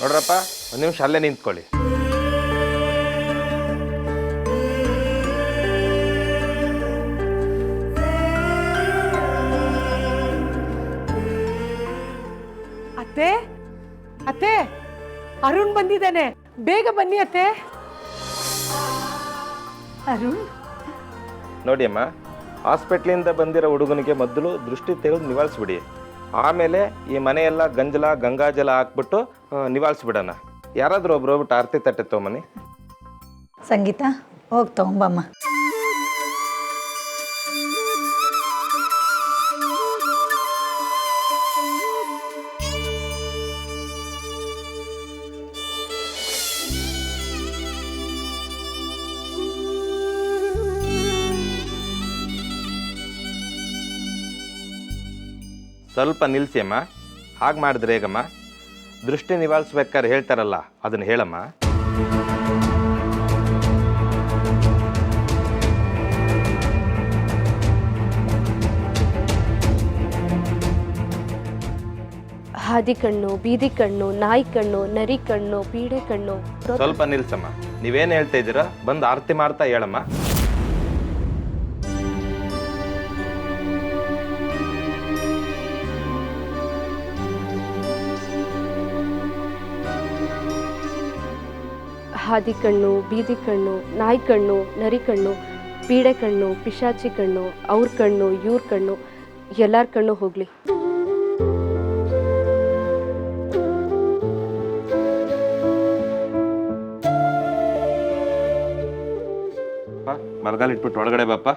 ನೋಡ್ರಪ್ಪ ಒಂದು ನಿಮಿಷ ಅಲ್ಲೇ ನಿಂತ್ಕೊಳ್ಳಿ. ಅತ್ತೆ ಅತ್ತೆ ಅರುಣ್ ಬಂದಿದ್ದಾನೆ. ಬೇಗ ಬನ್ನಿ ಅತ್ತೆ. ಅರುಣ್? ನೋಡಿ ಅಮ್ಮ ಹಾಸ್ಪಿಟ್ಲಿಂದ ಬಂದಿರೋ ಹುಡುಗನಿಗೆ ಮೊದಲು ದೃಷ್ಟಿ ತೆಗೆದು ನಿವಾಳಿಸ್ಬಿಡಿ ಆಮೇಲೆ ಈ ಮನೆಯೆಲ್ಲ ಗಂಜಲ ಗಂಗಾಜಲ ಹಾಕ್ಬಿಟ್ಟು ನಿವಾಳಿಸ್ಬಿಡೋಣ. ಯಾರಾದರೂ ಒಬ್ರು ಹೋಗ್ಬಿಟ್ಟು ಆರತಿ ತಟ್ಟೆ ತೊಗೊಂಬನ್ನಿ. ಸಂಗೀತ, ಹೋಗಿ ತಗೊಂಬಮ್ಮ. ಸ್ವಲ್ಪ ನಿಲ್ಲಿಸಿ ಅಮ್ಮ ಹಾಗೆ ಮಾಡಿದ್ರೆ ಹೇಗಮ್ಮ? ದೃಷ್ಟಿ ನಿವಾಳಿಸ್ಬೇಕಾದ್ರೆ ಹೇಳ್ತಾರಲ್ಲ ಅದನ್ನು ಹೇಳಮ್ಮ. ಹಾದಿ ಕಣ್ಣು ಬೀದಿ ಕಣ್ಣು ನಾಯಿ ಕಣ್ಣು ನರಿ ಕಣ್ಣು ಪೀಡೆ ಕಣ್ಣು ಸ್ವಲ್ಪ ನಿಲ್ಸಮ್ಮ. ನೀವೇನು ಹೇಳ್ತಾ ಇದ್ದೀರಾ? ಬಂದು ಆರತಿ ಮಾಡ್ತಾ ಹೇಳಮ್ಮ. ಹಾದಿ ಕಣ್ಣು ಬೀದಿ ಕಣ್ಣು ನಾಯಿ ಕಣ್ಣು ನರಿ ಕಣ್ಣು ಪೀಡೆ ಕಣ್ಣು ಪಿಶಾಚಿ ಕಣ್ಣು ಅವ್ರ ಕಣ್ಣು ಇವ್ರ ಕಣ್ಣು ಎಲ್ಲಾರ ಕಣ್ಣು ಹೋಗ್ಲಿ. ಅಪ್ಪ ಬಲಗಾಲ ಇಟ್ಬಿಟ್ಟು ಒಳಗಡೆ ಬಾಪ್ಪ.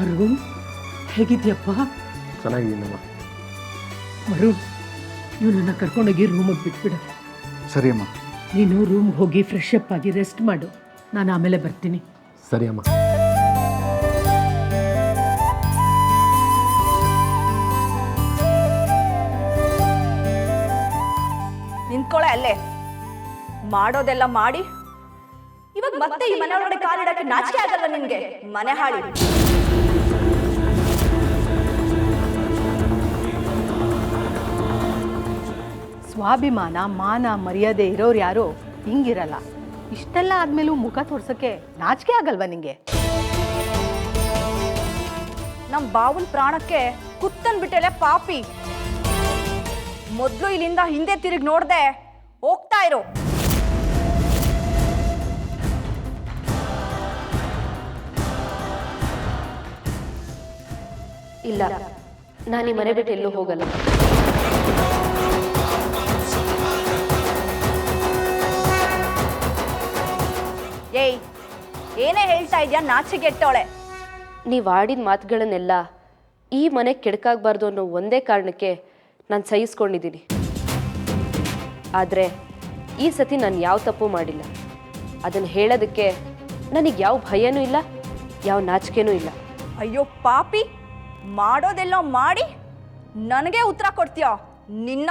ಅರುಣ್ ಹೇಗಿದ್ಯಪ್ಪ? ಚೆನ್ನಾಗಿದ್ದೀನಮ್ಮ ಅರುಣ್ ಇವನನ್ನ ಕರ್ಕೊಂಡೋಗಿ ರೂಮಿಗೆ ಬಿಟ್ಬಿಡು. ಸರಿ ಅಮ್ಮ ನೀನು ರೂಮ್ ಹೋಗಿ ಫ್ರೆಶ್ ಅಪ್ ಆಗಿ ರೆಸ್ಟ್ ಮಾಡು. ನಾನು ಆಮೇಲೆ ಬರ್ತೀನಿ. ಸರಿ ಅಮ್ಮ ನಿಂತ್ಕೊಳ್ಳೆ ಅಲ್ಲೇ. ಮಾಡೋದೆಲ್ಲ ಮಾಡಿ. ಇವಾಗ ಮತ್ತೆ ಈ ಮನೆ ಒಳಗಡೆ ಕಾಲಿಡಕ್ಕೆ ನಾಚಿಕೆ ಆಗಲ್ಲ ನಿಮಗೆ ಮನೆ ಹಾಳಿ. ಸ್ವಾಭಿಮಾನ ಮಾನ ಮರ್ಯಾದೆ ಇರೋರು ಯಾರು ಹಿಂಗಿರಲ್ಲ. ಇಷ್ಟೆಲ್ಲ ಆದ್ಮೇಲೂ ಮುಖ ತೋರ್ಸಕ್ಕೆ ನಾಚಿಕೆ ಆಗಲ್ವಾ ನಿಂಗೆ? ನಮ್ ಬಾವನ್ ಪ್ರಾಣಕ್ಕೆ ಕುತ್ತನ್ ಬಿಟ್ಟೆಲೆ ಪಾಪಿ. ಮೊದ್ಲು ಇಲ್ಲಿಂದ ಹಿಂದೆ ತಿರುಗಿ ನೋಡ್ದೆ ಹೋಗ್ತಾ ಇರೋ. ಇಲ್ಲ ನಾನು ಈ ಮನೆ ಬಿಟ್ಟು ಎಲ್ಲೂ ಹೋಗಲ್ಲ. ಏಯ್ ಏನೇ ಹೇಳ್ತಾ ಇದೆಯಾ ನಾಚಿಗೆಟ್ಟವಳೆ ನೀವು ಆಡಿದ ಮಾತುಗಳನ್ನೆಲ್ಲ ಈ ಮನೆ ಕೆಡಕಾಗಬಾರ್ದು ಅನ್ನೋ ಒಂದೇ ಕಾರಣಕ್ಕೆ ನಾನು ಸಹಿಸ್ಕೊಂಡಿದ್ದೀನಿ. ಆದರೆ ಈ ಸತಿ ನಾನು ಯಾವ ತಪ್ಪು ಮಾಡಿಲ್ಲ. ಅದನ್ನು ಹೇಳೋದಕ್ಕೆ ನನಗೆ ಯಾವ ಭಯನೂ ಇಲ್ಲ ಯಾವ ನಾಚಿಕೆನೂ ಇಲ್ಲ. ಅಯ್ಯೋ ಪಾಪಿ ಮಾಡೋದೆಲ್ಲೋ ಮಾಡಿ ನನಗೆ ಉತ್ತರ ಕೊಡ್ತೀಯೋ ನಿನ್ನ?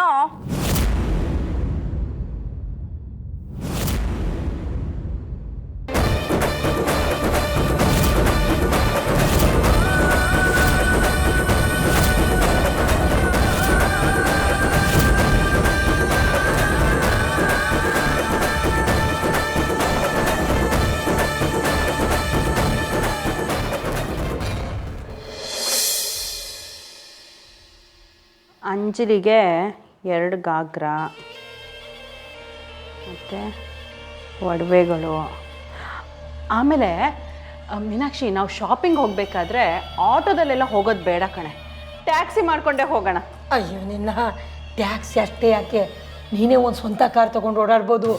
ಅಂಜಲಿಗೆ ಎರಡು ಗಾಗ್ರ. ಮತ್ತು ಒಡವೆಗಳು. ಆಮೇಲೆ ಮೀನಾಕ್ಷಿ ನಾವು ಶಾಪಿಂಗ್ ಹೋಗಬೇಕಾದ್ರೆ ಆಟೋದಲ್ಲೆಲ್ಲ ಹೋಗೋದು ಬೇಡ ಕಣೆ. ಟ್ಯಾಕ್ಸಿ ಮಾಡಿಕೊಂಡೇ ಹೋಗೋಣ. ಅಯ್ಯೋ ನಿನ್ನ ಟ್ಯಾಕ್ಸಿ ಅಷ್ಟೇ ಯಾಕೆ? ನೀನೇ ಒಂದು ಸ್ವಂತ ಕಾರ್ ತೊಗೊಂಡು ಓಡಾಡ್ಬೋದು.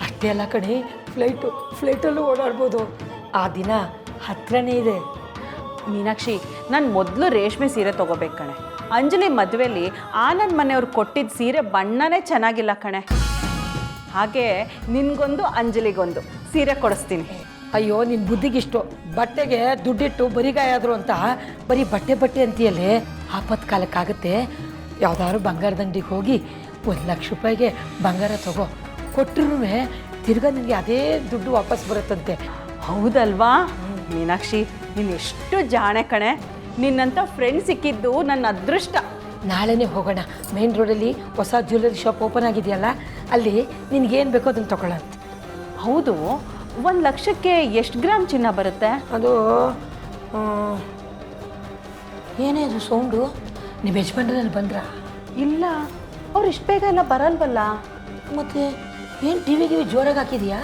ಅಷ್ಟೇ ಅಲ್ಲ ಕಣೆ ಫ್ಲೈಟು ಫ್ಲೈಟಲ್ಲೂ ಓಡಾಡ್ಬೋದು. ಆ ದಿನ ಹತ್ರನೇ ಇದೆ. ಮೀನಾಕ್ಷಿ ನಾನು ಮೊದಲು ರೇಷ್ಮೆ ಸೀರೆ ತೊಗೋಬೇಕು ಕಣೆ. ಅಂಜಲಿ ಮದುವೆಲಿ ಆನಂದ್ ಮನೆಯವ್ರು ಕೊಟ್ಟಿದ್ದ ಸೀರೆ ಬಣ್ಣನೇ ಚೆನ್ನಾಗಿಲ್ಲ ಕಣೆ. ಹಾಗೆ ನಿನಗೊಂದು ಅಂಜಲಿಗೊಂದು. ಸೀರೆ ಕೊಡಿಸ್ತೀನಿ. ಅಯ್ಯೋ ನಿನ್ನ ಬುದ್ಧಿಗಿಷ್ಟು. ಬಟ್ಟೆಗೆ ದುಡ್ಡಿಟ್ಟು ಬರಿಗಾಯಾದ್ರು ಅಂತ ಬರೀ ಬಟ್ಟೆ ಬಟ್ಟೆ ಅಂತೀಯಲ್ಲೇ? ಆಪತ್ ಕಾಲಕ್ಕಾಗುತ್ತೆ. ಯಾವ್ದಾದ್ರು ಬಂಗಾರದ ಅಂಗಡಿಗೆ ಹೋಗಿ ಒಂದು ಲಕ್ಷ ರೂಪಾಯಿಗೆ ಬಂಗಾರ ತಗೋ. ಕೊಟ್ಟರು ತಿರ್ಗಾ ನಿನಗೆ ಅದೇ ದುಡ್ಡು ವಾಪಸ್ ಬರುತ್ತಂತೆ. ಹೌದಲ್ವಾ? ಮೀನಾಕ್ಷಿ ನೀನು ಎಷ್ಟು ಜಾಣೆ ಕಣೆ. ನಿನ್ನಂಥ ಫ್ರೆಂಡ್ ಸಿಕ್ಕಿದ್ದು ನನ್ನ ಅದೃಷ್ಟ. ನಾಳೆನೇ ಹೋಗೋಣ. ಮೇನ್ ರೋಡಲ್ಲಿ ಹೊಸ ಜ್ಯುವೆಲ್ಲರಿ ಶಾಪ್ ಓಪನ್ ಆಗಿದೆಯಲ್ಲ ಅಲ್ಲಿ ನಿನಗೇನು ಬೇಕೋ ಅದನ್ನು ತಗೊಳ್ಳೋಣ ಹೌದು ಒಂದು ಲಕ್ಷಕ್ಕೆ ಎಷ್ಟು ಗ್ರಾಮ್ ಚಿನ್ನ ಬರುತ್ತೆ? ಅದು ಆ, ಏನೇ ಅದು ಸೌಂಡು ನಿಮ್ಮ ಯಜಮಾನ್ರಲ್ಲಿ ಬಂದ್ರ? ಇಲ್ಲ ಅವ್ರು ಇಷ್ಟು ಬೇಗ ಎಲ್ಲ ಬರಲ್ವಲ್ಲ? ಮತ್ತೆ ಏನು ಟಿ ವಿ ಗಿವಿ ಜೋರಾಗಿ ಹಾಕಿದೀಯಾ?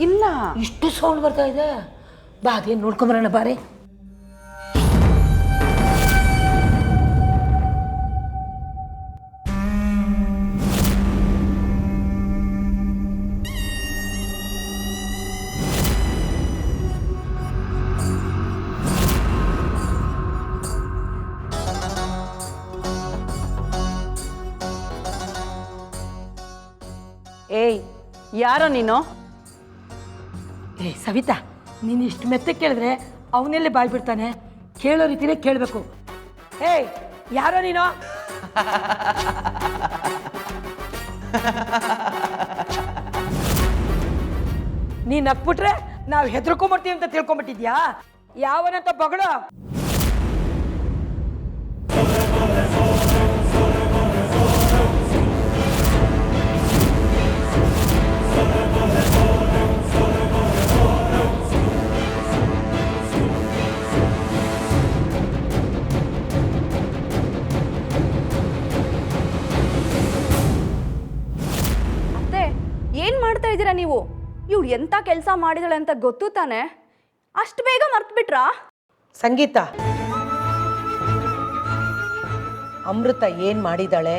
ಇಲ್ಲ. ಇಷ್ಟು ಸೌಂಡ್ ಬರ್ತಾ ಇದೆ. ಬಾ ಅದೇನು ನೋಡ್ಕೊಂಬರೋಣ ಬಾರಿ. ಯಾರೋ ನೀನು? ಏ, ಸವಿತಾ, ನೀನು ಇಷ್ಟು ಮೆತ್ತಗೆ ಕೇಳಿದ್ರೆ ಅವನೆಲ್ಲೇ ಬಾಯ್ಬಿಡ್ತಾನೆ ಕೇಳೋ ರೀತಿನೇ ಕೇಳಬೇಕು. ಏಯ್, ಯಾರೋ ನೀನು? ನೀನು ನಕ್ಬಿಟ್ರೆ ನಾವು ಹೆದರ್ಕೊಂಬರ್ತೀವಿ ಅಂತ ತಿಳ್ಕೊಂಬಿಟ್ಟಿದ್ಯಾ? ಯಾವನಂತ ಬಗಳು? ಇವ್ಳು ಎಂಥ ಕೆಲಸ ಮಾಡಿದಾಳೆ ಅಂತ ಗೊತ್ತು ತಾನೆ? ಅಷ್ಟು ಬೇಗ ಮರ್ತು ಬಿಟ್ರಾ ಸಂಗೀತ. ಅಮೃತ ಏನು ಮಾಡಿದಾಳೆ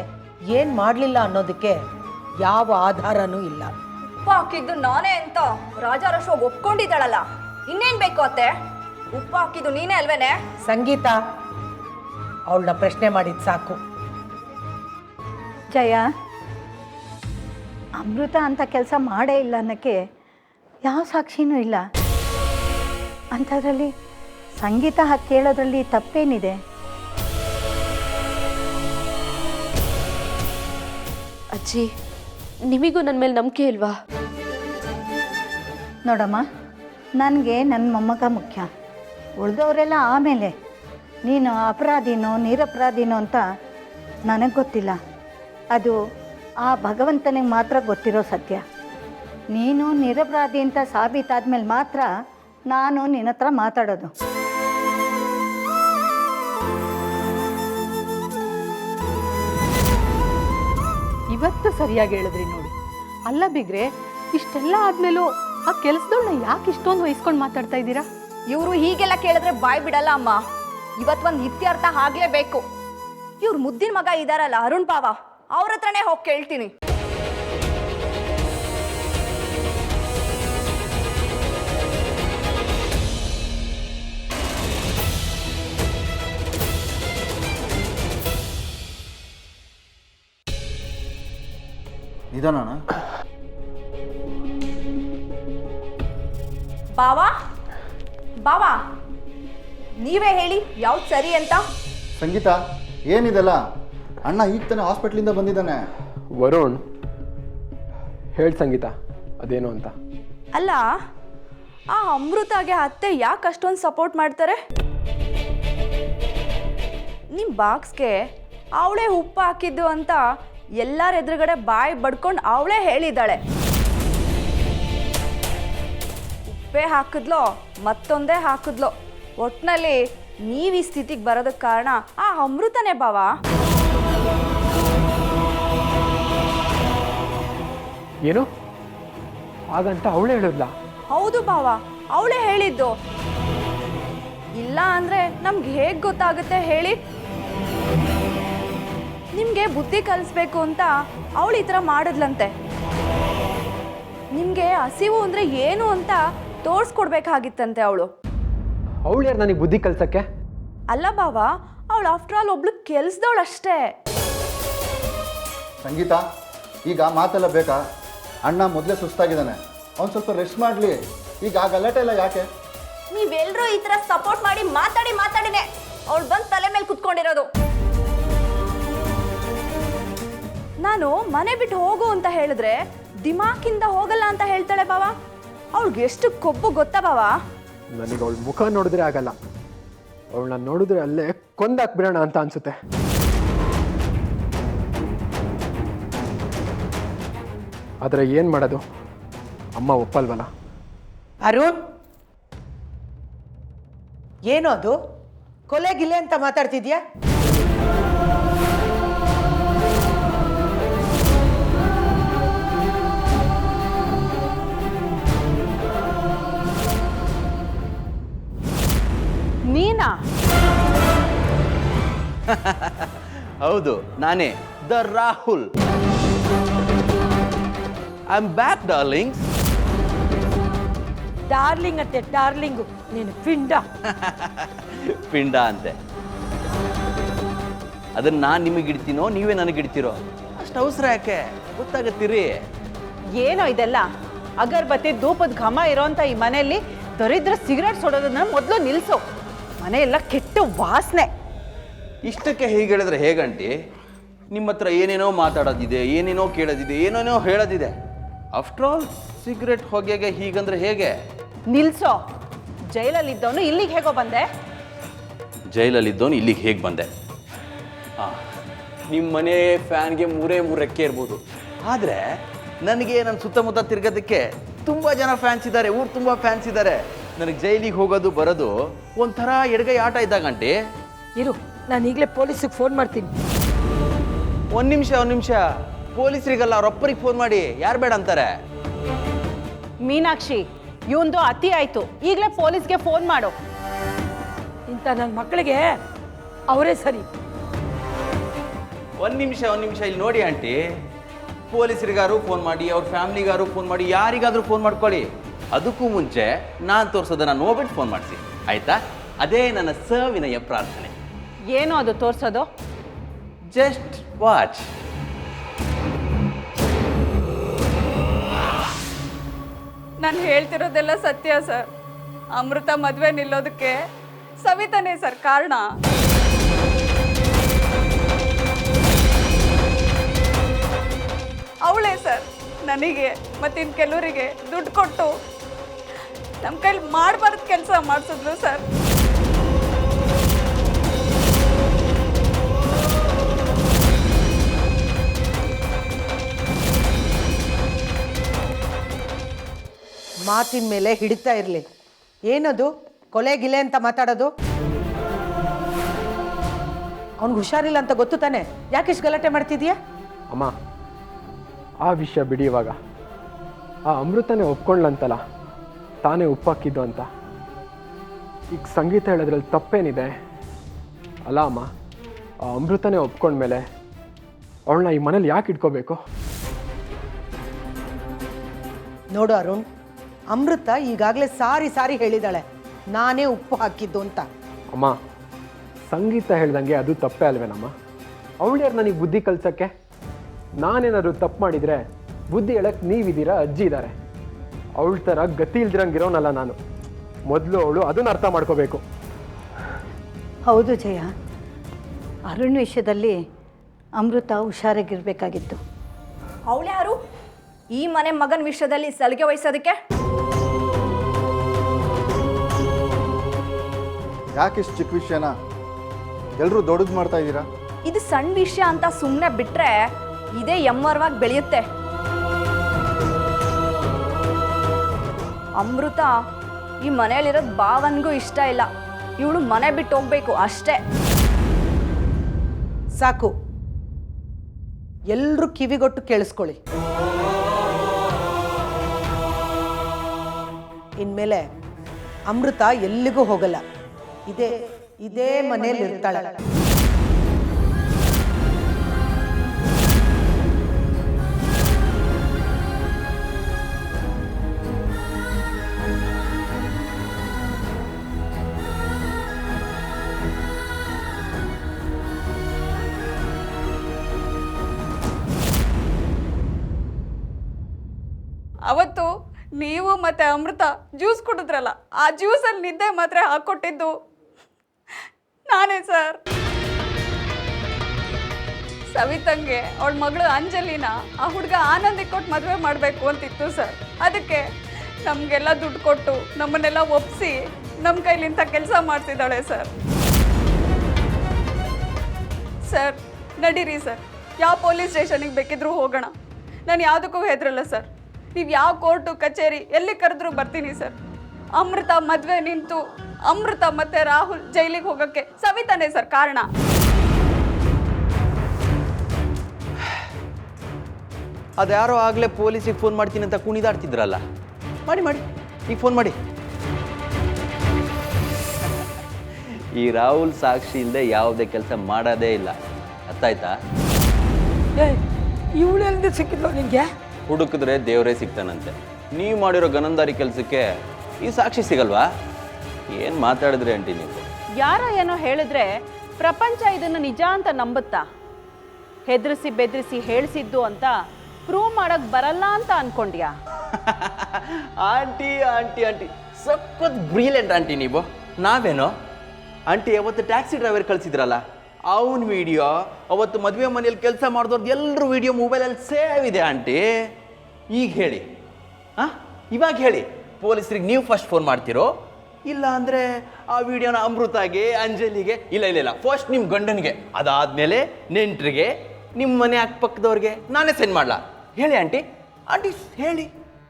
ಏನು ಮಾಡಲಿಲ್ಲ ಅನ್ನೋದಕ್ಕೆ ಯಾವ ಆಧಾರನೂ ಇಲ್ಲ. ಉಪ್ಪು ಹಾಕಿದ್ದು ನಾನೇ ಅಂತ ರಾಜಾರಶ್ವ ಒಪ್ಕೊಂಡಿದ್ದಾಳಲ್ಲ ಇನ್ನೇನ್ ಬೇಕು ಅತ್ತೆ? ಉಪ್ಪು ಹಾಕಿದ್ದು ನೀನೇ ಅಲ್ವೇನೆ? ಸಂಗೀತ ಅವಳನ್ನ ಪ್ರಶ್ನೆ ಮಾಡಿದ್ ಸಾಕು. ಜಯ ಅಮೃತ ಅಂತ ಕೆಲಸ ಮಾಡೇ ಇಲ್ಲ ಅನ್ನೋಕ್ಕೆ ಯಾವ ಸಾಕ್ಷಿನೂ ಇಲ್ಲ. ಅಂಥದ್ರಲ್ಲಿ ಸಂಗೀತ ಹಾಕಿ ಕೇಳೋದ್ರಲ್ಲಿ ತಪ್ಪೇನಿದೆ? ಅಜ್ಜಿ ನಿಮಗೂ ನನ್ನ ಮೇಲೆ ನಂಬಿಕೆ ಇಲ್ವಾ? ನೋಡಮ್ಮ ನನಗೆ ನನ್ನ ಮೊಮ್ಮಗ ಮುಖ್ಯ. ಉಳಿದವರೆಲ್ಲ ಆಮೇಲೆ. ನೀನು ಅಪರಾಧಿನೋ ನಿರಪರಾಧಿನೋ ಅಂತ ನನಗೆ ಗೊತ್ತಿಲ್ಲ. ಅದು ಆ ಭಗವಂತನಿಗೆ ಮಾತ್ರ ಗೊತ್ತಿರೋ ಸತ್ಯ. ನೀನು ನಿರಪರಾಧಿ ಅಂತ ಸಾಬೀತಾದ್ಮೇಲೆ ಮಾತ್ರ ನಾನು ನಿನ್ನ ಹತ್ರ ಮಾತಾಡೋದು. ಇವತ್ತು ಸರಿಯಾಗಿ ಹೇಳಿದ್ರಿ ನೋಡಿ. ಅಲ್ಲ ಬಿಗ್ರೆ ಇಷ್ಟೆಲ್ಲ ಆದ್ಮೇಲೂ ಆ ಕೆಲಸದವ್ಳನ್ನ ಯಾಕೆ ಇಷ್ಟೊಂದು ವಹಿಸ್ಕೊಂಡು ಮಾತಾಡ್ತಾ ಇದ್ದೀರಾ? ಇವರು ಹೀಗೆಲ್ಲ ಕೇಳಿದ್ರೆ ಬಾಯ್ ಬಿಡಲ್ಲ ಅಮ್ಮ. ಇವತ್ ಒಂದು ಇತ್ಯರ್ಥ ಆಗ್ಲೇಬೇಕು. ಇವ್ರ ಮುದ್ದಿನ ಮಗ ಇದಾರಲ್ಲ ಅರುಣ್ ಬಾವ ಅವ್ರ ಹತ್ರನೇ ಹೋಗಿ ಕೇಳ್ತೀನಿ. ನಿಧಾನಣ ಬಾವಾ ಬಾವಾ ನೀವೇ ಹೇಳಿ ಯಾವ್ದು ಸರಿ ಅಂತ? ಸಂಗೀತ ಏನಿದೆಲ್ಲ? ಅಣ್ಣ ಈಗ ತಾನೇ ಹಾಸ್ಪಿಟ್ಲಿಂದ ಬಂದಿದ್ದಾನೆ. ವರುಣ್ ಹೇಳಿ ಸಂಗೀತ ಅದೇನು ಅಂತ. ಅಲ್ಲ ಆ ಅಮೃತಾಗೆ ಅತ್ತೆ ಯಾಕೆ ಅಷ್ಟೊಂದು ಸಪೋರ್ಟ್ ಮಾಡ್ತಾರೆ? ನಿಮ್ಮ ಬಾಕ್ಸ್ಗೆ ಅವಳೇ ಉಪ್ಪು ಹಾಕಿದ್ದು ಅಂತ ಎಲ್ಲರ ಎದುರುಗಡೆ ಬಾಯಿ ಬಡ್ಕೊಂಡು ಅವಳೇ ಹೇಳಿದ್ದಾಳೆ. ಉಪ್ಪೇ ಹಾಕಿದ್ಲೋ ಮತ್ತೊಂದೇ ಹಾಕಿದ್ಲೋ. ಒಟ್ನಲ್ಲಿ ನೀವು ಈ ಸ್ಥಿತಿಗೆ ಬರೋದಕ್ಕೆ ಕಾರಣ ಆ ಅಮೃತನೇ ಭಾವ. ಏನು? ಹಾಗಂತ ಅವಳೇ ಹೇಳಿದ್ಲ? ಹೌದು ಭಾವ ಅವಳೇ ಹೇಳಿದ್ದು. ಇಲ್ಲ ಅಂದ್ರೆ ನಮ್ಗೆ ಹೇಗೆ ಗೊತ್ತಾಗುತ್ತೆ ಹೇಳಿ? ನಿಮಗೆ ಬುದ್ಧಿ ಕಲಿಸ್ಬೇಕು ಅಂತ ಅವಳು ಈ ಥರ ಮಾಡಿದ್ಲಂತೆ. ನಿಮಗೆ ಹಸಿವು ಅಂದರೆ ಏನು ಅಂತ ತೋರಿಸ್ಕೊಡ್ಬೇಕಾಗಿತ್ತಂತೆ ಅವಳು. ಅವಳು ಯಾರು ನನಗೆ ಬುದ್ಧಿ ಕಲ್ಸಕ್ಕೆ? ಅಲ್ಲ ಬಾವ ಅವಳು ಆಫ್ಟರ್ ಆಲ್ ಒಬ್ಳು ಕೆಲ್ಸದವಳು ಅಷ್ಟೇ. ಸಂಗೀತ ಈಗ ಮಾತೆಲ್ಲ ಬೇಕಾ? ಅಣ್ಣ ಮೊದಲೇ ಸುಸ್ತಾಗಿದ್ದಾನೆ. ಅವ್ನು ಸ್ವಲ್ಪ ರೆಸ್ಟ್ ಮಾಡಲಿ. ಈಗ ಆ ಗಲಾಟೆ ಎಲ್ಲ ಯಾಕೆ? ನೀವೆಲ್ಲರೂ ಈ ಥರ ಸಪೋರ್ಟ್ ಮಾಡಿ ಮಾತಾಡಿ ಮಾತಾಡಿನೇ. ಅವಳು ಬಂದು ತಲೆ ಮೇಲೆ ಕುತ್ಕೊಂಡಿರೋದು. ನಾನು ಮನೆ ಬಿಟ್ಟು ಹೋಗು ಅಂತ ಹೇಳಿದ್ರೆ ದಿಮಾಕಿಂದ ಹೋಗಲ್ಲ ಅಂತ ಹೇಳ್ತಾಳೆ ಬಾವ. ಅವಳಿಗೆ ಎಷ್ಟು ಕೊಬ್ಬು ಗೊತ್ತಾ ಬಾವ? ನನಗೆ ಅವಳ ಮುಖ ನೋಡಿದ್ರೆ ಆಗಲ್ಲ. ಅವಳನ್ನ ನೋಡಿದ್ರೆ ಅಲ್ಲೇ ಕೊಂದಾಕ್ಬಿಡೋಣ ಅಂತ ಅನ್ಸುತ್ತೆ. ಆದರೆ ಏನು ಮಾಡೋದು? ಅಮ್ಮ ಒಪ್ಪಲ್ವಲ್ಲ? ಅರುಣ್! ಏನು ಅದು? ಕೊಲೆ ಅಂತ ಮಾತಾಡ್ತಿದ್ಯಾ? ನೀನಾ? ಹೌದು ನಾನೇ the Rahul. I am back darlings darling ಅಂತೆ ಡಾರ್ಲಿಂಗ್ ನೀನು ಪಿಂಡ. ಪಿಂಡ ಅಂತೆ. ಅದನ್ನ ನಾನು ನಿಮಗೆ ಇಡ್ತೀನೋ ನೀವೇ ನನಗೆ ಇಡ್ತೀರೋ? ಅಷ್ಟು ಅವಸರ ಯಾಕೆ? ಗೊತ್ತಾಗತ್ತೀರಿ? ಏನೋ ಇದೆಲ್ಲ? ಅಗರ್ಬತ್ತಿ ಧೂಪದ ಘಮ ಇರೋಂಥ ಈ ಮನೆಯಲ್ಲಿ ದರಿದ್ರ ಸಿಗರೇಟ್ ಸೊಡೋದನ್ನ ಮೊದಲು ನಿಲ್ಲಿಸು ಮನೆಯೆಲ್ಲ ಕೆಟ್ಟ ವಾಸನೆ. ಇಷ್ಟಕ್ಕೆ ಹೀಗೆ ಹೇಳಿದ್ರೆ ಹೇಗಂಟಿ ನಿಮ್ಮ ಹತ್ರ ಏನೇನೋ ಮಾತಾಡೋದಿದೆ ಏನೇನೋ ಕೇಳೋದಿದೆ ಏನೇನೋ ಹೇಳೋದಿದೆ. ಆಫ್ಟರ್ ಆಲ್ ಸಿಗರೆಟ್ ಹೊಗೆಗೆ ಹೀಗಂದ್ರೆ ಹೇಗೆ? ನಿಲ್ಸೋ. ಜೈಲಲ್ಲಿ ಇದ್ದವನು ಇಲ್ಲಿಗೆ ಹೇಗೋ ಬಂದೆ. ಜೈಲಲ್ಲಿದ್ದವನು ಇಲ್ಲಿಗೆ ಹೇಗೆ ಬಂದೆ? ಹಾಂ ನಿಮ್ಮ ಮನೆ ಫ್ಯಾನ್ಗೆ ಮೂರೇ ಮೂರಕ್ಕೆ ರೆಕ್ಕೆ ಇರ್ಬೋದು. ಆದರೆ ನನಗೆ ನನ್ನ ಸುತ್ತಮುತ್ತ ತಿರ್ಗೋದಕ್ಕೆ ತುಂಬ ಜನ ಫ್ಯಾನ್ಸ್ ಇದ್ದಾರೆ ಊರು ತುಂಬ ಫ್ಯಾನ್ಸ್ ಇದ್ದಾರೆ. ನನಗೆ ಜೈಲಿಗೆ ಹೋಗೋದು ಬರೋದು ಒಂಥರ ಎಡಗೈ ಆಟ ಇದ್ದಾಗಂಟಿ ಇರು ನಾನು ಈಗಲೇ ಪೊಲೀಸಿಗೆ ಫೋನ್ ಮಾಡ್ತೀನಿ. ಒಂದು ನಿಮಿಷ ಒಂದು ನಿಮಿಷ. ಪೊಲೀಸರಿಗಲ್ಲ ಅವ್ರೊಬ್ಬರಿಗೆ ಫೋನ್ ಮಾಡಿ ಯಾರು ಬೇಡ ಅಂತಾರೆ? ಮೀನಾಕ್ಷಿ ಇವೊಂದು ಅತಿ ಆಯ್ತು. ಈಗಲೇ ಪೊಲೀಸ್ಗೆ ಫೋನ್ ಮಾಡು. ಇಂಥ ನನ್ನ ಮಕ್ಕಳಿಗೆ ಅವರೇ ಸರಿ. ಒಂದು ನಿಮಿಷ ಒಂದು ನಿಮಿಷ ಇಲ್ಲಿ ನೋಡಿ ಆಂಟಿ. ಪೊಲೀಸರಿಗಾರು ಫೋನ್ ಮಾಡಿ ಅವ್ರ ಫ್ಯಾಮ್ಲಿಗಾರು ಫೋನ್ ಮಾಡಿ ಯಾರಿಗಾದರೂ ಫೋನ್ ಮಾಡ್ಕೊಳ್ಳಿ. ಅದಕ್ಕೂ ಮುಂಚೆ ನಾನು ತೋರಿಸೋದನ್ನ ನೋಡ್ಬಿಟ್ಟು ಫೋನ್ ಮಾಡಿಸಿ ಆಯ್ತಾ? ಅದೇ ನನ್ನ ಸವಿನಯ ಪ್ರಾರ್ಥನೆ. ಏನು ಅದು ತೋರಿಸೋದು? ಜಸ್ಟ್ ವಾಚ್ ನಾನು ಹೇಳ್ತಿರೋದೆಲ್ಲ ಸತ್ಯ ಸರ್. ಅಮೃತ ಮದುವೆ ನಿಲ್ಲೋದಕ್ಕೆ ಸವಿತಾನೇ ಸರ್ ಕಾರಣ. ಅವಳೇ ಸರ್ ನನಗೆ ಮತ್ತಿನ್ ಕೆಲವರಿಗೆ ದುಡ್ಡು ಕೊಟ್ಟು ನಮ್ಮ ಕೈಲಿ ಮಾಡಬಾರ್ದು ಕೆಲಸ ಮಾಡಿಸಿದ್ರು ಸರ್. ಮಾತಿನ ಮೇಲೆ ಹಿಡಿತಾ ಇರಲಿ. ಏನದು? ಕೊಲೆ ಗಿಲೆ ಅಂತ ಮಾತಾಡೋದು? ಅವ್ನಿಗೆ ಹುಷಾರಿಲ್ಲ ಅಂತ ಗೊತ್ತು ತಾನೆ? ಯಾಕಿಷ್ಟು ಗಲಾಟೆ ಮಾಡ್ತಿದ್ಯಾ? ಅಮ್ಮ ಆ ವಿಷಯ ಬಿಡಿ ಇವಾಗ. ಆ ಅಮೃತನೇ ಒಪ್ಕೊಂಡ್ಲಂತಲ್ಲ ತಾನೇ ಉಪ್ಪಾಕಿದ್ದು ಅಂತ. ಈಗ ಸಂಗೀತ ಹೇಳೋದ್ರಲ್ಲಿ ತಪ್ಪೇನಿದೆ? ಅಲ್ಲ ಅಮ್ಮ ಆ ಅಮೃತನೇ ಒಪ್ಕೊಂಡ್ಮೇಲೆ ಅವಳನ್ನ ಈ ಮನೇಲಿ ಯಾಕೆ ಇಟ್ಕೋಬೇಕು? ನೋಡು ಅರುಣ್ ಅಮೃತ ಈಗಾಗಲೇ ಸಾರಿ ಸಾರಿ ಹೇಳಿದಾಳೆ ನಾನೇ ಉಪ್ಪು ಹಾಕಿದ್ದು ಅಂತ. ಅಮ್ಮ ಸಂಗೀತ ಹೇಳ್ದಂಗೆ ಅದು ತಪ್ಪೇ ಅಲ್ವೇನಮ್ಮ? ಅವಳು ಯಾರು ನನಗೆ ಬುದ್ಧಿ ಕಲ್ಸೋಕ್ಕೆ? ನಾನೇನಾದ್ರು ತಪ್ಪು ಮಾಡಿದರೆ ಬುದ್ಧಿ ಹೇಳಕ್ಕೆ ನೀವಿದ್ದೀರಾ ಅಜ್ಜಿ ಇದ್ದಾರೆ. ಅವಳ ಥರ ಗತಿ ಇಲ್ದಿರಂಗಿರೋನಲ್ಲ ನಾನು. ಮೊದಲು ಅವಳು ಅದನ್ನ ಅರ್ಥ ಮಾಡ್ಕೋಬೇಕು. ಹೌದು ಜಯ. ಅರುಣ್ ವಿಷಯದಲ್ಲಿ ಅಮೃತ ಹುಷಾರಾಗಿರ್ಬೇಕಾಗಿತ್ತು. ಅವಳ್ಯಾರು ಈ ಮನೆ ಮಗನ ವಿಷಯದಲ್ಲಿ ಸಲಿಗೆ ವಹಿಸೋದಕ್ಕೆ? ಯಾಕೆ ಇಷ್ಟು ಚಿಕ್ಕ ವಿಷಯನ? ಎಲ್ಲರೂ ದೊಡ್ಡದು ಮಾಡ್ತಾ ಇದ್ದೀರಾ? ಇದು ಸಣ್ಣ ವಿಷಯ ಅಂತ ಸುಮ್ಮನೆ ಬಿಟ್ಟರೆ ಇದೇ ಎಮ್ಮರವಾಗಿ ಬೆಳೆಯುತ್ತೆ. ಅಮೃತ, ಈ ಮನೆಯಲ್ಲಿರೋದು ಭಾವನ್ಗೂ ಇಷ್ಟ ಇಲ್ಲ. ಇವಳು ಮನೆ ಬಿಟ್ಟು ಹೋಗ್ಬೇಕು ಅಷ್ಟೇ. ಸಾಕು. ಎಲ್ಲರೂ ಕಿವಿಗೊಟ್ಟು ಕೇಳಿಸ್ಕೊಳ್ಳಿ. ಇನ್ಮೇಲೆ ಅಮೃತ ಎಲ್ಲಿಗೂ ಹೋಗಲ್ಲ. ಇದೇ ಇದೇ ಮನೇಲಿ ಅವತ್ತು ನೀವು ಮತ್ತೆ ಅಮೃತ ಜ್ಯೂಸ್ ಕುಡಿದ್ರಲ್ಲ, ಆ ಜ್ಯೂಸಲ್ಲಿ ನಿದ್ದೆ ಮಾತ್ರ ಹಾಕ್ಕೊಟ್ಟಿದ್ದು. ನಾನೇ ಸರ್. ಸವಿತಂಗೆ ಅವಳ ಮಗಳು ಅಂಜಲಿನ ಆ ಹುಡುಗ ಆನಂದಿ ಕೊಟ್ಟು ಮದುವೆ ಮಾಡಬೇಕು ಅಂತಿತ್ತು ಸರ್. ಅದಕ್ಕೆ ನಮಗೆಲ್ಲ ದುಡ್ಡು ಕೊಟ್ಟು ನಮ್ಮನ್ನೆಲ್ಲ ಒಪ್ಪಿಸಿ ನಮ್ಮ ಕೈಲಿಂತ ಕೆಲಸ ಮಾಡ್ತಿದ್ದಾಳೆ ಸರ್. ಸರ್, ನಡೀರಿ ಸರ್. ಯಾವ ಪೊಲೀಸ್ ಸ್ಟೇಷನಿಗೆ ಬೇಕಿದ್ರೂ ಹೋಗೋಣ. ನಾನು ಯಾವುದಕ್ಕೂ ಹೆದರಲ್ಲ ಸರ್. ನೀವು ಯಾವ ಕೋರ್ಟು ಕಚೇರಿ ಎಲ್ಲಿ ಕರೆದ್ರೂ ಬರ್ತೀನಿ ಸರ್. ಅಮೃತ ಮದುವೆ ನಿಂತು ಅಮೃತ ಮತ್ತೆ ರಾಹುಲ್ ಜೈಲಿಗೆ ಹೋಗೋಕ್ಕೆ ಸವಿತಾನೆ ಸರ್ ಕಾರಣ. ಅದ್ಯಾರೋ ಆಗಲೇ ಪೊಲೀಸಿಗೆ ಫೋನ್ ಮಾಡ್ತೀನಿ ಅಂತ ಕುಣಿದಾಡ್ತಿದ್ರಲ್ಲ. ಮಾಡಿ ಮಾಡಿ. ಈಗ ಫೋನ್ ಮಾಡಿ. ಈ ರಾಹುಲ್ ಸಾಕ್ಷಿ ಇಲ್ಲದೆ ಯಾವುದೇ ಕೆಲಸ ಮಾಡೋದೇ ಇಲ್ಲ. ಅರ್ಥ ಆಯ್ತಾ ಇವಳೆಲ್ಲದೆ ಸಿಕ್ಕಿದ್ಲು ನಿನಗೆ ಹುಡುಕಿದ್ರೆ ದೇವರೇ ಸಿಗ್ತಾನಂತೆ. ನೀವು ಮಾಡಿರೋ ಗನಂದಾರಿ ಕೆಲಸಕ್ಕೆ ಈ ಸಾಕ್ಷಿ ಸಿಗಲ್ವಾ? ಏನು ಮಾತಾಡಿದ್ರೆ ಆಂಟಿ ನೀವು? ಯಾರೋ ಏನೋ ಹೇಳಿದ್ರೆ ಪ್ರಪಂಚ ಇದನ್ನು ನಿಜ ಅಂತ ನಂಬುತ್ತಾ? ಹೆದರಿಸಿ ಬೆದರಿಸಿ ಹೇಳಿಸಿದ್ದು ಅಂತ ಪ್ರೂವ್ ಮಾಡಕ್ ಬರಲ್ಲ ಅಂತ ಅನ್ಕೊಂಡ್ಯಾ? ಆಂಟಿ ಆಂಟಿ ಆಂಟಿ ಸಖತ್ ಬ್ರಿಲಿಯಂಟ್ ಆಂಟಿ ನೀವು. ನಾವೇನೋ? ಆಂಟಿ ಅವತ್ತು ಟ್ಯಾಕ್ಸಿ ಡ್ರೈವರ್ ಕಳಿಸಿದ್ರಲ್ಲ? ಅವನ ವಿಡಿಯೋ ಅವತ್ತು ಮದುವೆ ಮನೆಯಲ್ಲಿ ಕೆಲಸ ಮಾಡಿದವ್ರದ್ದು ಎಲ್ಲರೂ ವಿಡಿಯೋ ಮೊಬೈಲಲ್ಲಿ ಸೇವ್ ಇದೆ ಆಂಟಿ. ಈಗ ಹೇಳಿ. ಹಾಂ ಇವಾಗ ಹೇಳಿ. ಪೊಲೀಸರಿಗೆ ನೀವು ಫಸ್ಟ್ ಫೋನ್ ಮಾಡ್ತಿರೋ? ಇಲ್ಲ ಅಂದರೆ ಆ ವಿಡಿಯೋನ ಅಮೃತಾಗೆ ಅಂಜಲಿಗೆ ಇಲ್ಲ ಇಲ್ಲ ಇಲ್ಲ. ಫಸ್ಟ್ ನಿಮ್ಮ ಗಂಡನಿಗೆ ಅದಾದಮೇಲೆ ನೆಂಟರಿಗೆ ನಿಮ್ಮ ಮನೆ ಅಕ್ಕಪಕ್ಕದವ್ರಿಗೆ ನಾನೇ ಸೆಂಡ್ ಮಾಡಲ? ಹೇಳಿ ಆಂಟಿ. ಆಂಟಿ ಹೇಳಿ.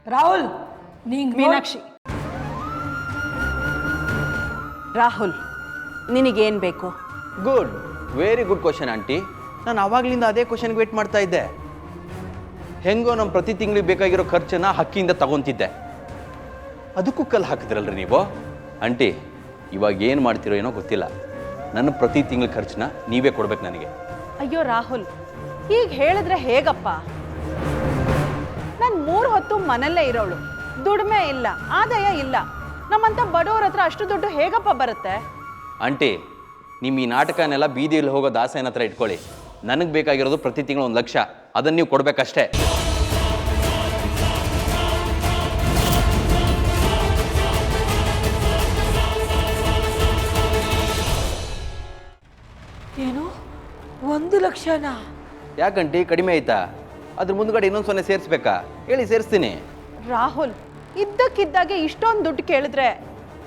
ರಾಹುಲ್ ನಿಂಗೆ ಮೀನಾಕ್ಷಿ. ರಾಹುಲ್ ನಿನಗೇನು ಬೇಕು? Good very good question aunty ನಾನು ಆವಾಗಲಿಂದ ಅದೇ ಕ್ವಶನ್ಗೆ ವೇಟ್ ಮಾಡ್ತಾ ಇದ್ದೆ. ಹೆಂಗೋ ನಮ್ಮ ಪ್ರತಿ ತಿಂಗಳಿಗೆ ಬೇಕಾಗಿರೋ ಖರ್ಚನ್ನು ಹಕ್ಕಿಯಿಂದ ತಗೊತಿದ್ದೆ. ಅದಕ್ಕೂ ಕಲ್ಲು ಹಾಕಿದ್ರಲ್ರಿ ನೀವು? ಆಂಟಿ ಇವಾಗ ಏನು ಮಾಡ್ತಿರೋ ಏನೋ ಗೊತ್ತಿಲ್ಲ. ನನ್ನ ಪ್ರತಿ ತಿಂಗಳ ಖರ್ಚನ್ನ ನೀವೇ ಕೊಡ್ಬೇಕು ನನಗೆ. ಅಯ್ಯೋ ರಾಹುಲ್ ಈಗ ಹೇಳಿದ್ರೆ ಹೇಗಪ್ಪ? ನಾನು ಮೂರು ಹೊತ್ತು ಮನೆಯಲ್ಲೇ ಇರೋಳು. ದುಡಿಮೆ ಇಲ್ಲ ಆದಾಯ ಇಲ್ಲ. ನಮ್ಮಂತ ಬಡವ್ರ ಹತ್ರ ಅಷ್ಟು ದುಡ್ಡು ಹೇಗಪ್ಪ ಬರುತ್ತೆ? ಆಂಟಿ ನಿಮ್ಮ ಈ ನಾಟಕನೆಲ್ಲ ಬೀದಿಯಲ್ಲಿ ಹೋಗೋ ದಾಸನ ಹತ್ರ ಇಟ್ಕೊಳ್ಳಿ. ನನಗೆ ಬೇಕಾಗಿರೋದು ಪ್ರತಿ ತಿಂಗಳು ಒಂದು ಲಕ್ಷ. ಅದನ್ನು ನೀವು ಕೊಡಬೇಕಷ್ಟೇ. ಏನು? ಒಂದು ಲಕ್ಷನಾ? ಯಾಕಂಟಿ? ಕಡಿಮೆ ಆಯ್ತಾ? ಅದ್ರ ಮುಂದ್ಗಡೆ ಇನ್ನೊಂದು ಸೊನ್ನೆ ಸೇರಿಸ್ಬೇಕಾ? ಹೇಳಿ ಸೇರಿಸ್ತೀನಿ. ರಾಹುಲ್ ಇದ್ದಕ್ಕಿದ್ದಾಗೆ ಇಷ್ಟೊಂದು ದುಡ್ಡು ಕೇಳಿದ್ರೆ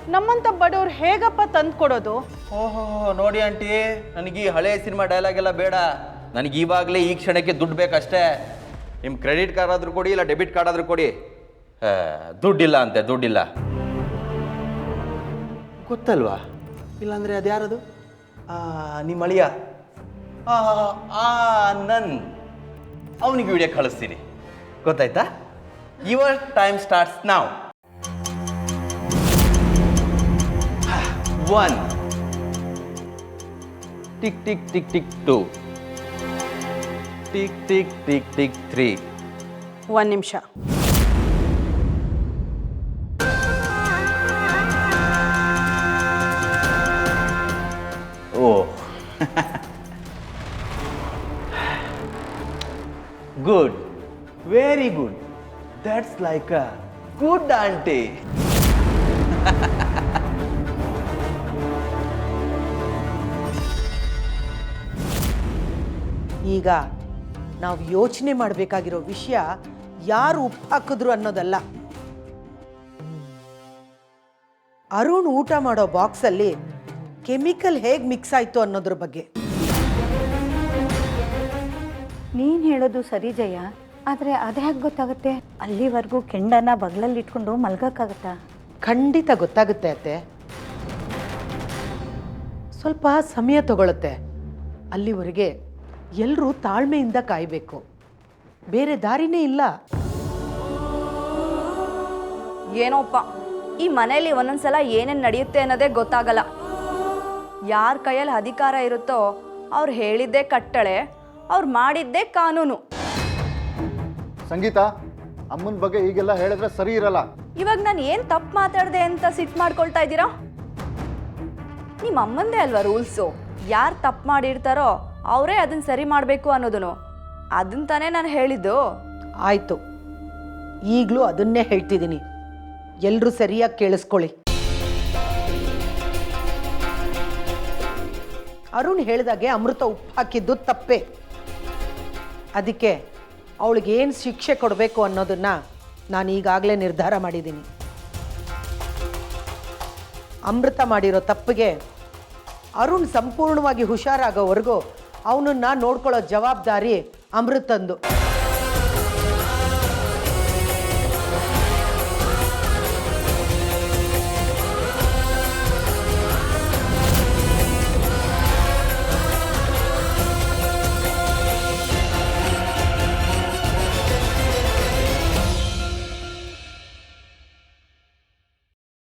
ನಮ್ಮಂತ ಬಡವ್ರು ಹೇಗಪ್ಪ ತಂದು ಕೊಡೋದು? ಓಹೋ ನೋಡಿ ಆಂಟಿ ನನಗೆ ಈ ಹಳೆ ಸಿನಿಮಾ ಡೈಲಾಗ್ ಎಲ್ಲ ಬೇಡ. ನನಗೆ ಇವಾಗಲೇ ಈ ಕ್ಷಣಕ್ಕೆ ದುಡ್ಡು ಬೇಕಷ್ಟೇ. ನಿಮ್ಮ ಕ್ರೆಡಿಟ್ ಕಾರ್ಡ್ ಆದರೂ ಕೊಡಿ ಇಲ್ಲ ಡೆಬಿಟ್ ಕಾರ್ಡ್ ಆದರೂ ಕೊಡಿ. ಆ, ದುಡ್ಡಿಲ್ಲ ಅಂತೆ ದುಡ್ಡಿಲ್ಲ. ಗೊತ್ತಲ್ವಾ? ಇಲ್ಲಾಂದ್ರೆ ಅದ್ಯಾರದು? ನಿಮ್ಮ ಅಳಿಯ ಆ, ಆ ನನ್. ಅವನಿಗೆ ವಿಡಿಯೋ ಕಳಿಸ್ತೀನಿ. ಗೊತ್ತಾಯ್ತಾ? Your time starts now one tick tick tick tick two tick tick tick tick three ಒಂದು ನಿಮಿಷ oh good very good that's like a good aunty ಈಗ ನಾವು ಯೋಚನೆ ಮಾಡಬೇಕಾಗಿರೋ ವಿಷಯ ಯಾರು ಉಪ್ಪು ಹಾಕಿದ್ರು ಅನ್ನೋದಲ್ಲ. ಅರುಣ್ ಊಟ ಮಾಡೋ ಬಾಕ್ಸಲ್ಲಿ ಕೆಮಿಕಲ್ ಹೇಗೆ ಮಿಕ್ಸ್ ಆಯಿತು ಅನ್ನೋದ್ರ ಬಗ್ಗೆ. ನೀನು ಹೇಳೋದು ಸರಿ ಜಯ ಆದರೆ ಅದು ಹೇಗೆ ಗೊತ್ತಾಗುತ್ತೆ? ಅಲ್ಲಿವರೆಗೂ ಕೆಂಡನ ಬಗ್ಲಲ್ಲಿ ಇಟ್ಕೊಂಡು ಮಲ್ಗೋಕ್ಕಾಗತ್ತಾ? ಖಂಡಿತ ಗೊತ್ತಾಗುತ್ತೆ ಅತ್ತೆ. ಸ್ವಲ್ಪ ಸಮಯ ತಗೊಳುತ್ತೆ. ಅಲ್ಲಿವರೆಗೆ ಎಲ್ಲರೂ ತಾಳ್ಮೆಯಿಂದ ಕಾಯಬೇಕು. ಬೇರೆ ದಾರಿನೇ ಇಲ್ಲ. ಏನೋಪ್ಪ ಈ ಮನೆಯಲ್ಲಿ ಒಂದೊಂದ್ಸಲ ಏನೇನು ನಡೆಯುತ್ತೆ ಅನ್ನೋದೇ ಗೊತ್ತಾಗಲ್ಲ. ಯಾರ ಕೈಯಲ್ಲಿ ಅಧಿಕಾರ ಇರುತ್ತೋ ಅವ್ರು ಹೇಳಿದ್ದೇ ಕಟ್ಟಳೆ ಅವ್ರು ಮಾಡಿದ್ದೇ ಕಾನೂನು. ಸಂಗೀತ ಅಮ್ಮನ ಬಗ್ಗೆ ಈಗೆಲ್ಲ ಹೇಳಿದ್ರೆ ಸರಿ ಇರಲ್ಲ. ಇವಾಗ ನಾನು ಏನು ತಪ್ಪು ಮಾತಾಡಿದೆ ಅಂತ ಸಿಟ್ ಮಾಡ್ಕೊಳ್ತಾ ಇದ್ದೀರಾ? ನಿಮ್ಮ ಅಮ್ಮಂದೇ ಅಲ್ವಾ ರೂಲ್ಸು? ಯಾರು ತಪ್ಪು ಮಾಡಿರ್ತಾರೋ ಅವರೇ ಅದನ್ನ ಸರಿ ಮಾಡಬೇಕು ಅನ್ನೋದನ್ನು ಅದನ್ನ ತಾನೇ ನಾನು ಹೇಳಿದ್ದು. ಆಯಿತು. ಈಗಲೂ ಅದನ್ನೇ ಹೇಳ್ತಿದ್ದೀನಿ. ಎಲ್ಲರೂ ಸರಿಯಾಗಿ ಕೇಳಿಸ್ಕೊಳ್ಳಿ. ಅರುಣ್ ಹೇಳಿದಾಗೆ ಅಮೃತ ಉಪ್ಪು ಹಾಕಿದ್ದು ತಪ್ಪೇ. ಅದಕ್ಕೆ ಅವಳಿಗೆ ಏನು ಶಿಕ್ಷೆ ಕೊಡಬೇಕು ಅನ್ನೋದನ್ನ ನಾನು ಈಗಾಗಲೇ ನಿರ್ಧಾರ ಮಾಡಿದ್ದೀನಿ. ಅಮೃತ ಮಾಡಿರೋ ತಪ್ಪಿಗೆ ಅರುಣ್ ಸಂಪೂರ್ಣವಾಗಿ ಹುಷಾರಾಗೋವರೆಗೂ ಅವನನ್ನ ನೋಡ್ಕೊಳ್ಳೋ ಜವಾಬ್ದಾರಿ ಅಮೃತಂದು.